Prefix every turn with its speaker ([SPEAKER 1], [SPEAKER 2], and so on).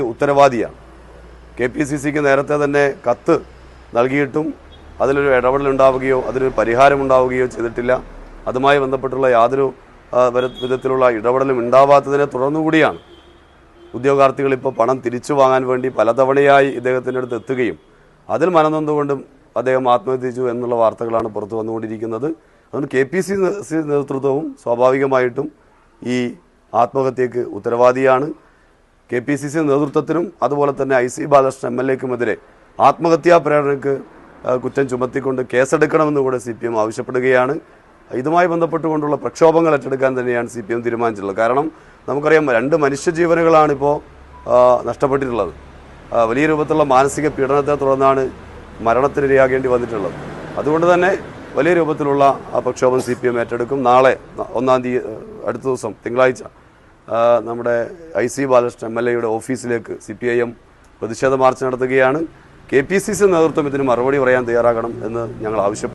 [SPEAKER 1] ഉത്തരവാദിയാണ്. K P C സിക്ക് നേരത്തെ തന്നെ കത്ത് നൽകിയിട്ടും അതിലൊരു ഇടപെടൽ ഉണ്ടാവുകയോ അതിനൊരു പരിഹാരം ഉണ്ടാവുകയോ ചെയ്തിട്ടില്ല. അതുമായി ബന്ധപ്പെട്ടുള്ള യാതൊരു വിധത്തിലുള്ള ഇടപെടലും ഉണ്ടാവാത്തതിനെ തുടർന്നുകൂടിയാണ്. ഉദ്യോഗാർത്ഥികൾ ഇപ്പോൾ പണം തിരിച്ചു വാങ്ങാൻ വേണ്ടി പലതവണയായി ഇദ്ദേഹത്തിന്റെ അടുത്ത് എത്തുകയും അതിൽ മനനൊന്നുകൊണ്ടും അദ്ദേഹം ആത്മഹത്യ എന്നുള്ള വാർത്തകളാണ് പുറത്തു വന്നുകൊണ്ടിരിക്കുന്നത്. അതുകൊണ്ട് കെ പി സി നേതൃത്വവും സ്വാഭാവികമായിട്ടും ഈ ആത്മഹത്യക്ക് ഉത്തരവാദിയാണ്. കെ പി സി സി നേതൃത്വത്തിനും അതുപോലെ തന്നെ I C Balakrishnan M L എക്കുമെതിരെ ആത്മഹത്യാ പ്രേരണയ്ക്ക് കുറ്റം ചുമത്തിക്കൊണ്ട് കേസെടുക്കണമെന്ന് കൂടെ സി പി എം ആവശ്യപ്പെടുകയാണ്. ഇതുമായി ബന്ധപ്പെട്ടുകൊണ്ടുള്ള പ്രക്ഷോഭങ്ങൾ ഏറ്റെടുക്കാൻ തന്നെയാണ് സി പി എം തീരുമാനിച്ചിട്ടുള്ളത്. കാരണം നമുക്കറിയാം രണ്ട് മനുഷ്യജീവനുകളാണ് ഇപ്പോൾ നഷ്ടപ്പെട്ടിട്ടുള്ളത്. വലിയ രൂപത്തിലുള്ള മാനസിക പീഡനത്തെ തുടർന്നാണ് മരണത്തിനിരയാകേണ്ടി വന്നിട്ടുള്ളത്. അതുകൊണ്ട് തന്നെ വലിയ രൂപത്തിലുള്ള പ്രക്ഷോഭം സി പി എം ഏറ്റെടുക്കും. നാളെ ഒന്നാം തീയതി അടുത്ത ദിവസം തിങ്കളാഴ്ച നമ്മുടെ I C Balakrishnan M L എയുടെ ഓഫീസിലേക്ക് സി പി ഐ എം പ്രതിഷേധ മാർച്ച് നടത്തുകയാണ്. കെ പി സി സി നേതൃത്വം ഇതിന് മറുപടി പറയാൻ തയ്യാറാകണം എന്ന് ഞങ്ങൾ ആവശ്യപ്പെട്ടു